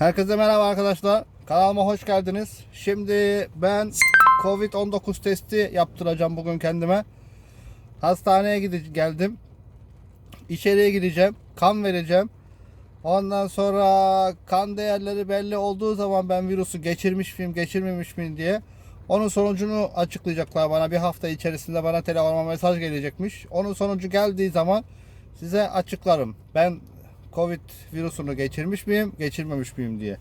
Herkese merhaba arkadaşlar. Kanalıma hoş geldiniz. Şimdi ben Covid-19 testi yaptıracağım bugün kendime. Hastaneye gide- geldim. İçeriye gideceğim. Kan vereceğim. Ondan sonra kan değerleri belli olduğu zaman ben virüsü geçirmiş miyim, geçirmemiş miyim diye onun sonucunu açıklayacaklar bana. Bir hafta içerisinde bana telefonuma mesaj gelecekmiş. Onun sonucu geldiği zaman size açıklarım. Ben Covid virüsünü geçirmiş miyim, geçirmemiş miyim diye.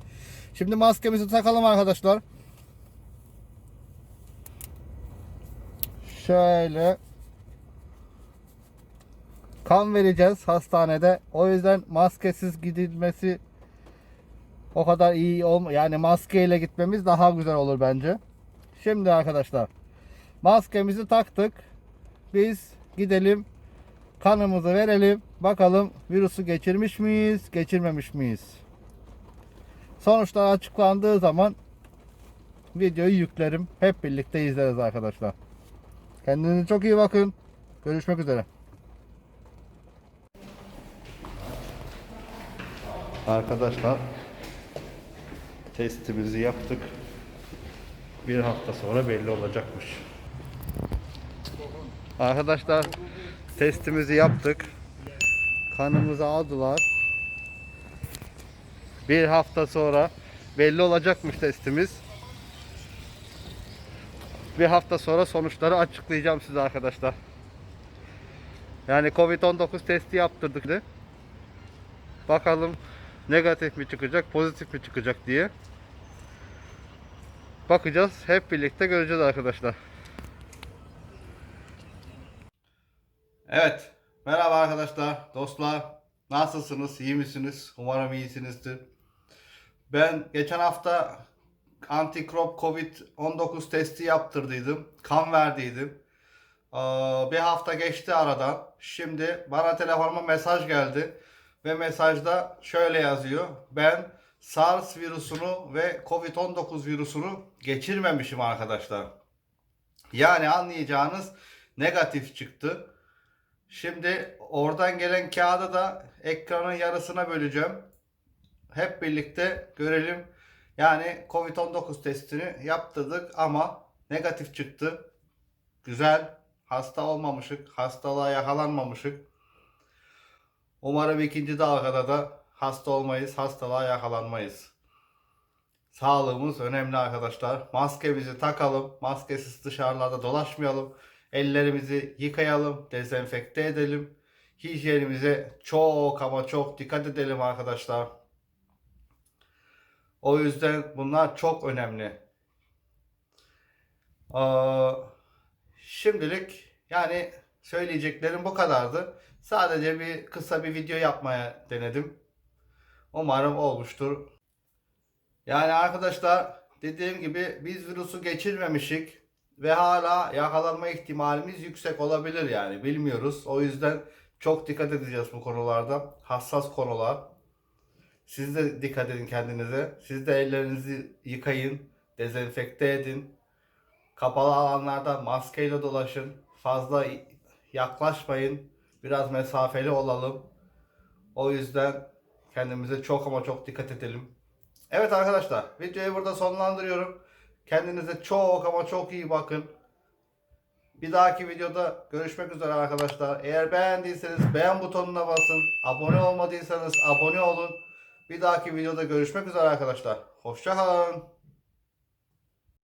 Şimdi maskemizi takalım arkadaşlar. Şöyle kan vereceğiz hastanede. O yüzden maskesiz gidilmesi o kadar iyi olma yani maskeyle gitmemiz daha güzel olur bence. Şimdi arkadaşlar maskemizi taktık. Biz gidelim kanımızı verelim. Bakalım virüsü geçirmiş miyiz, geçirmemiş miyiz? Sonuçlar açıklandığı zaman videoyu yüklerim. Hep birlikte izleriz arkadaşlar. Kendinize çok iyi bakın. Görüşmek üzere. Arkadaşlar testimizi yaptık. Bir hafta sonra belli olacakmış. Arkadaşlar testimizi yaptık. Kanımızı aldılar. Bir hafta sonra belli olacakmış testimiz. Bir hafta sonra sonuçları açıklayacağım size arkadaşlar. Yani Covid-19 testi yaptırdık. Bakalım negatif mi çıkacak, pozitif mi çıkacak diye. Bakacağız. Hep birlikte göreceğiz arkadaşlar. Evet. Merhaba arkadaşlar, dostlar. Nasılsınız? İyi misiniz? Umarım iyisinizdir. Ben geçen hafta antikrop COVID-19 testi yaptırdıydım. Kan verdiydim. Bir hafta geçti aradan. Şimdi bana telefonuma mesaj geldi. Ve mesajda şöyle yazıyor. Ben SARS virüsünü ve COVID-19 virüsünü geçirmemişim arkadaşlar. Yani anlayacağınız negatif çıktı. Şimdi oradan gelen kağıdı da ekranın yarısına böleceğim. Hep birlikte görelim. Yani Covid-19 testini yaptırdık ama negatif çıktı. Güzel. Hasta olmamışık. Hastalığa yakalanmamışık. Umarım ikinci dalgada da hasta olmayız, hastalığa yakalanmayız. Sağlığımız önemli arkadaşlar. Maskemizi takalım. Maskesiz dışarılarda dolaşmayalım. Ellerimizi yıkayalım, dezenfekte edelim. Hijyenimize çok ama çok dikkat edelim arkadaşlar. O yüzden bunlar çok önemli. Aa, şimdilik yani söyleyeceklerim bu kadardı. Sadece bir kısa bir video yapmaya denedim. Umarım olmuştur. Yani arkadaşlar dediğim gibi biz virüsü geçirmemişik ve hala yakalanma ihtimalimiz yüksek olabilir yani bilmiyoruz. O yüzden çok dikkat edeceğiz bu konularda. Hassas konular. Siz de dikkat edin kendinize. Siz de ellerinizi yıkayın, dezenfekte edin. Kapalı alanlarda maskeyle dolaşın. Fazla yaklaşmayın. Biraz mesafeli olalım. O yüzden kendimize çok ama çok dikkat edelim. Evet arkadaşlar videoyu burada sonlandırıyorum. Kendinize çok ama çok iyi bakın. Bir dahaki videoda görüşmek üzere arkadaşlar. Eğer beğendiyseniz beğen butonuna basın. Abone olmadıysanız abone olun. Bir dahaki videoda görüşmek üzere arkadaşlar. Hoşçakalın.